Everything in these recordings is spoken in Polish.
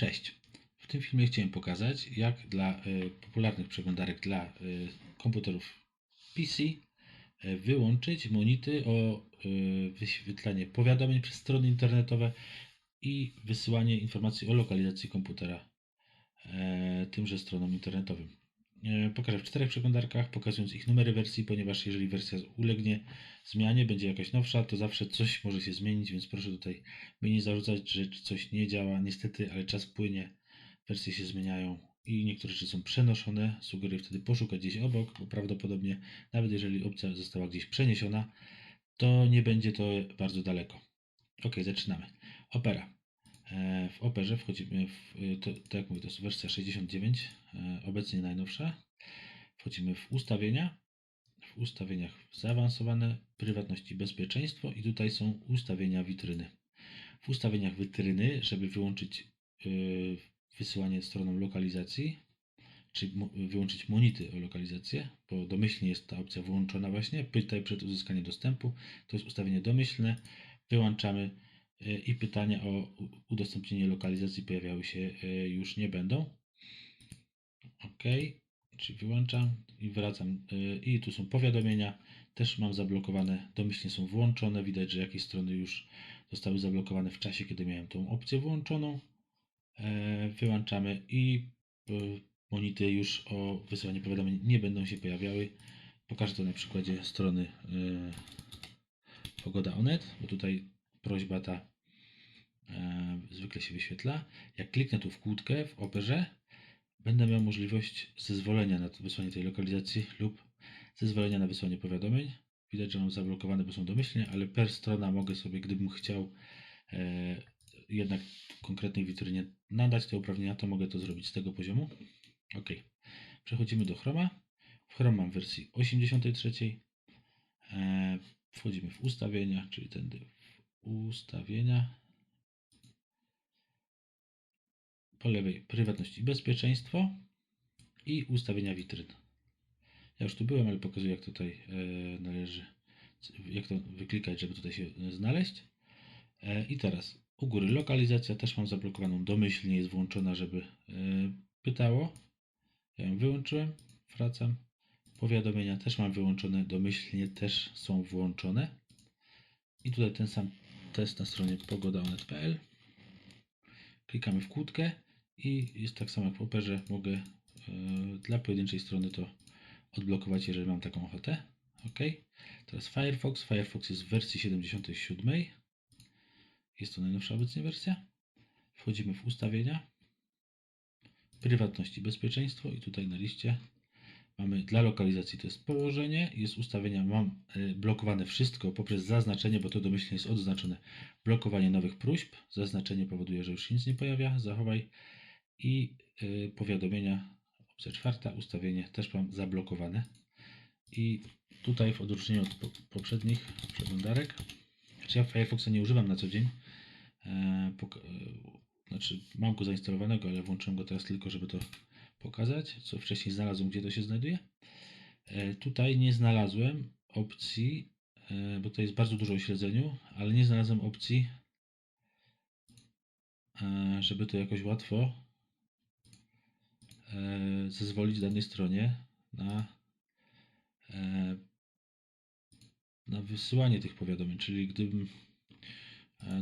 Cześć. W tym filmie chciałem pokazać, jak dla y, popularnych przeglądarek dla y, komputerów PC y, wyłączyć monity o wyświetlanie powiadomień przez strony internetowe i wysyłanie informacji o lokalizacji komputera e, tymże stronom internetowym. E, Pokażę w czterech przeglądarkach, pokazując ich numery wersji, ponieważ jeżeli wersja ulegnie zmianie, będzie jakaś nowsza, to zawsze coś może się zmienić, więc proszę tutaj mi nie zarzucać, że coś nie działa. Niestety, ale czas płynie, wersje się zmieniają i niektóre rzeczy są przenoszone. Sugeruję wtedy poszukać gdzieś obok, bo prawdopodobnie nawet jeżeli opcja została gdzieś przeniesiona, to nie będzie to bardzo daleko. Ok, zaczynamy. Opera. E, W Operze wchodzimy w, to, tak jak mówię, to jest wersja 69, e, obecnie najnowsza. Wchodzimy w ustawienia, w ustawieniach zaawansowane, prywatność i bezpieczeństwo i tutaj są ustawienia witryny. W ustawieniach witryny, żeby wyłączyć yy, wysyłanie stroną lokalizacji, czy wyłączyć monity o lokalizację, bo domyślnie jest ta opcja włączona właśnie, pytaj przed uzyskaniem dostępu, to jest ustawienie domyślne, wyłączamy i pytania o udostępnienie lokalizacji pojawiały się yy, już nie będą. OK, czyli wyłączam i wracam. yy, I tu są powiadomienia, też mam zablokowane, domyślnie są włączone, widać, że jakieś strony już zostały zablokowane w czasie, kiedy miałem tą opcję włączoną. E, Wyłączamy i e, monity już o wysyłanie powiadomień nie będą się pojawiały. Pokażę to na przykładzie strony e, pogoda.onet, bo tutaj prośba ta e, zwykle się wyświetla. Jak kliknę tu w kłódkę w operze, będę miał możliwość zezwolenia na wysłanie tej lokalizacji lub zezwolenia na wysłanie powiadomień. Widać, że mam zablokowane, bo są domyślnie, ale per strona mogę sobie, gdybym chciał e, jednak konkretnej witrynie nadać te uprawnienia, to mogę to zrobić z tego poziomu. OK. Przechodzimy do Chroma. W Chrome mam wersji 83. E, wchodzimy w ustawienia, czyli tędy ustawienia. Po lewej prywatność i bezpieczeństwo i ustawienia witryn. Ja już tu byłem, ale pokazuję jak tutaj e, należy, jak to wyklikać, żeby tutaj się e, znaleźć. E, I teraz u góry lokalizacja też mam zablokowaną domyślnie, jest włączona, żeby pytało. Ja ją wyłączyłem, wracam. Powiadomienia też mam wyłączone, domyślnie też są włączone. I tutaj ten sam test na stronie pogoda.onet.pl. Klikamy w kłódkę i jest tak samo jak w Operze. Mogę e, dla pojedynczej strony to odblokować, jeżeli mam taką ochotę. OK. Teraz Firefox. Firefox jest w wersji 77. Jest to najnowsza obecnie wersja. Wchodzimy w ustawienia, prywatność i bezpieczeństwo i tutaj na liście mamy dla lokalizacji to jest położenie, jest ustawienia, mam y, blokowane wszystko poprzez zaznaczenie, bo to domyślnie jest odznaczone. Blokowanie nowych próśb, zaznaczenie powoduje, że już nic nie pojawia, zachowaj i y, powiadomienia, opcja czwarta, ustawienie też mam zablokowane. I tutaj w odróżnieniu od po- poprzednich przeglądarek, znaczy ja Firefoxa nie używam na co dzień, e, pok- e, znaczy mam go zainstalowanego, ale włączyłem go teraz tylko, żeby to pokazać, co wcześniej znalazłem, gdzie to się znajduje. E, Tutaj nie znalazłem opcji, e, bo to jest bardzo dużo o śledzeniu, ale nie znalazłem opcji, e, żeby to jakoś łatwo zezwolić danej stronie na, na wysyłanie tych powiadomień. Czyli gdybym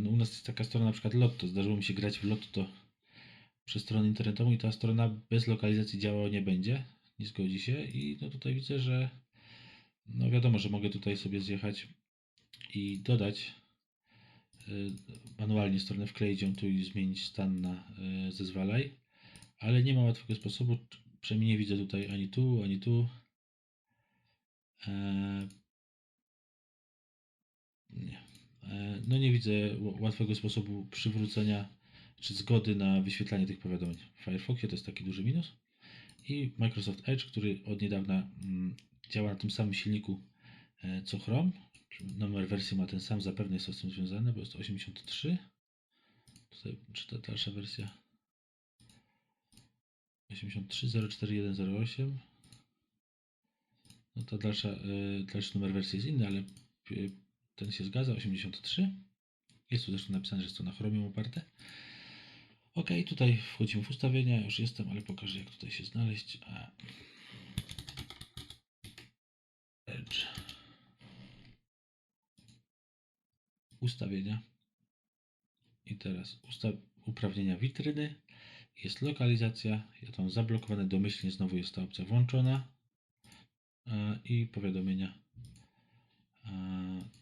no u nas jest taka strona na przykład Lotto, zdarzyło mi się grać w Lotto przez stronę internetową i ta strona bez lokalizacji działała nie będzie, nie zgodzi się i no tutaj widzę, że no wiadomo, że mogę tutaj sobie zjechać i dodać y, manualnie stronę, wkleić ją tu i zmienić stan na y, zezwalaj, ale nie ma łatwego sposobu, przynajmniej nie widzę tutaj ani tu, ani tu. E, nie. E, No nie widzę łatwego sposobu przywrócenia czy zgody na wyświetlanie tych powiadomień. W Firefoxie to jest taki duży minus. I Microsoft Edge, który od niedawna mm, działa na tym samym silniku e, co Chrome. Numer wersji ma ten sam, zapewne jest to z tym związane, bo jest to 83. Tutaj, czy ta dalsza wersja? 83.04108. No to dalsza, e, dalszy numer wersji jest inny, ale e, ten się zgadza, 83. Jest tu zresztą napisane, że jest to na Chromium oparte. Ok, tutaj wchodzimy w ustawienia, już jestem, ale pokażę jak tutaj się znaleźć. Edge. Ustawienia. I teraz uprawnienia witryny. Jest lokalizacja. Ja to mam zablokowane domyślnie, znowu jest ta opcja włączona. E, I powiadomienia.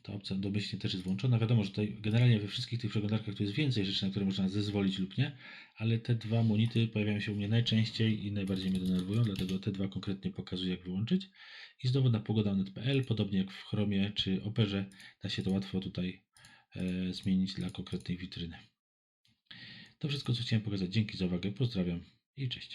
Ta opcja domyślnie też jest włączona. Wiadomo, że tutaj generalnie we wszystkich tych przeglądarkach tu jest więcej rzeczy, na które można zezwolić lub nie, ale te dwa monity pojawiają się u mnie najczęściej i najbardziej mnie denerwują, dlatego te dwa konkretnie pokazuję, jak wyłączyć. I znowu na pogoda.net.pl, podobnie jak w Chromie czy Operze, da się to łatwo tutaj e, zmienić dla konkretnej witryny. To wszystko, co chciałem pokazać. Dzięki za uwagę, pozdrawiam i cześć.